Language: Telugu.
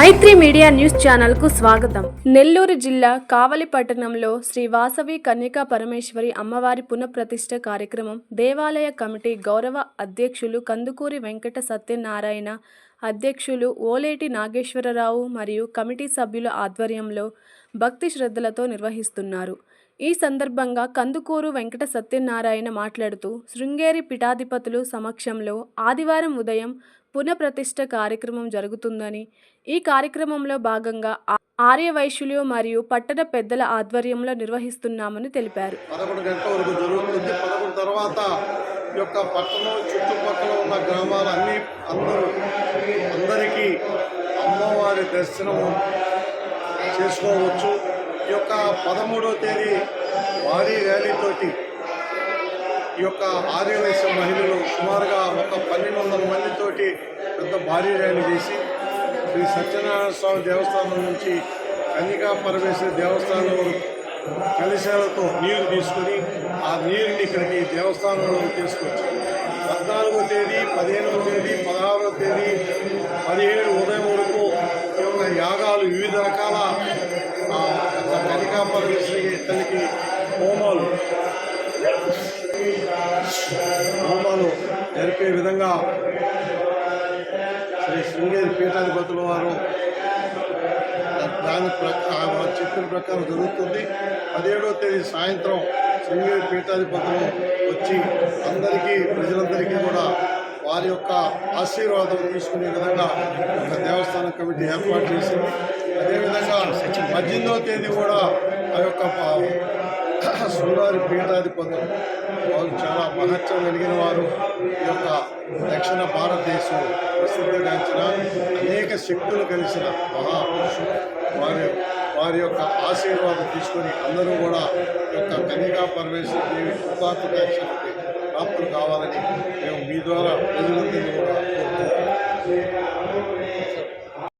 మైత్రి మీడియా న్యూస్ ఛానల్కు స్వాగతం. నెల్లూరు జిల్లా కావలి పట్టణంలో శ్రీ వాసవి కన్యకా పరమేశ్వరి అమ్మవారి పునఃప్రతిష్ఠ కార్యక్రమం దేవాలయ కమిటీ గౌరవ అధ్యక్షులు కందుకూరి వెంకట సత్యనారాయణ అధ్యక్షులు ఓలేటి నాగేశ్వరరావు మరియు కమిటీ సభ్యుల ఆధ్వర్యంలో భక్తి శ్రద్ధలతో నిర్వహిస్తున్నారు. ఈ సందర్భంగా కందుకూరు వెంకట సత్యనారాయణ మాట్లాడుతూ శృంగేరి పీఠాధిపతులు సమక్షంలో ఆదివారం ఉదయం పునఃప్రతిష్ఠ కార్యక్రమం జరుగుతుందని ఈ కార్యక్రమంలో భాగంగా ఆర్యవైశ్యులు మరియు పట్టణ పెద్దల ఆధ్వర్యంలో నిర్వహిస్తున్నామని తెలిపారు. పదకొండు గంటల వరకు జరుగుతుంది. పదకొండు తర్వాత ఈ యొక్క పట్టణం చుట్టుపక్కల ఉన్న గ్రామాలన్నీ అందరూ అందరికీ అమ్మవారి దర్శనం చేసుకోవచ్చు. ఈ యొక్క పదమూడవ తేదీ భారీ ర్యాలీతోటి ఈ యొక్క ఆర్యవైశ్య మహిళలు సుమారుగా ఒక పన్నెండు వందల పెట్టి పెద్ద భారీ ర్యాలీ చేసి శ్రీ సత్యనారాయణ స్వామి దేవస్థానం నుంచి కన్యకా పరమేశ్వరి దేవస్థానం కలశాలతో నీరు తీసుకొని ఆ నీరుని ఇక్కడికి దేవస్థానంలో తీసుకొచ్చి పద్నాలుగో తేదీ పదిహేనవ తేదీ పదహారవ తేదీ పదిహేడు ఉదయం వరకు ఈ యాగాలు వివిధ రకాల కనికా పరమేశ్వరి తనకి హోమాలు హోమాలు జరిపే విధంగా శృంగేరి పీఠాధిపతుల వారు దాని ప్రకారం వారు చెప్పిన ప్రకారం జరుగుతుంది. పదిహేడవ తేదీ సాయంత్రం శృంగేరి పీఠాధిపతులు వచ్చి అందరికీ ప్రజలందరికీ కూడా వారి యొక్క ఆశీర్వాదం తీసుకునే విధంగా ఒక దేవస్థానం కమిటీ ఏర్పాటు చేసింది. అదేవిధంగా పద్దెనిమిదవ తేదీ కూడా ఆ యొక్క ప- పీఠాధిపతులు వారు చాలా మహత్వం కలిగిన వారు. ఈ యొక్క దక్షిణ భారతదేశం ప్రసిద్ధిగాంచిన అనేక శక్తులు కలిసిన మహాపురుషులు. వారి వారి యొక్క ఆశీర్వాదం తీసుకొని అందరూ కూడా యొక్క కన్యకా పరమేశ్వర దేవి కృపాకటాక్షలకి ప్రాప్తులు కావాలని మేము మీ ద్వారా ప్రజలందరినీ కూడా కోరుకుంటున్నాం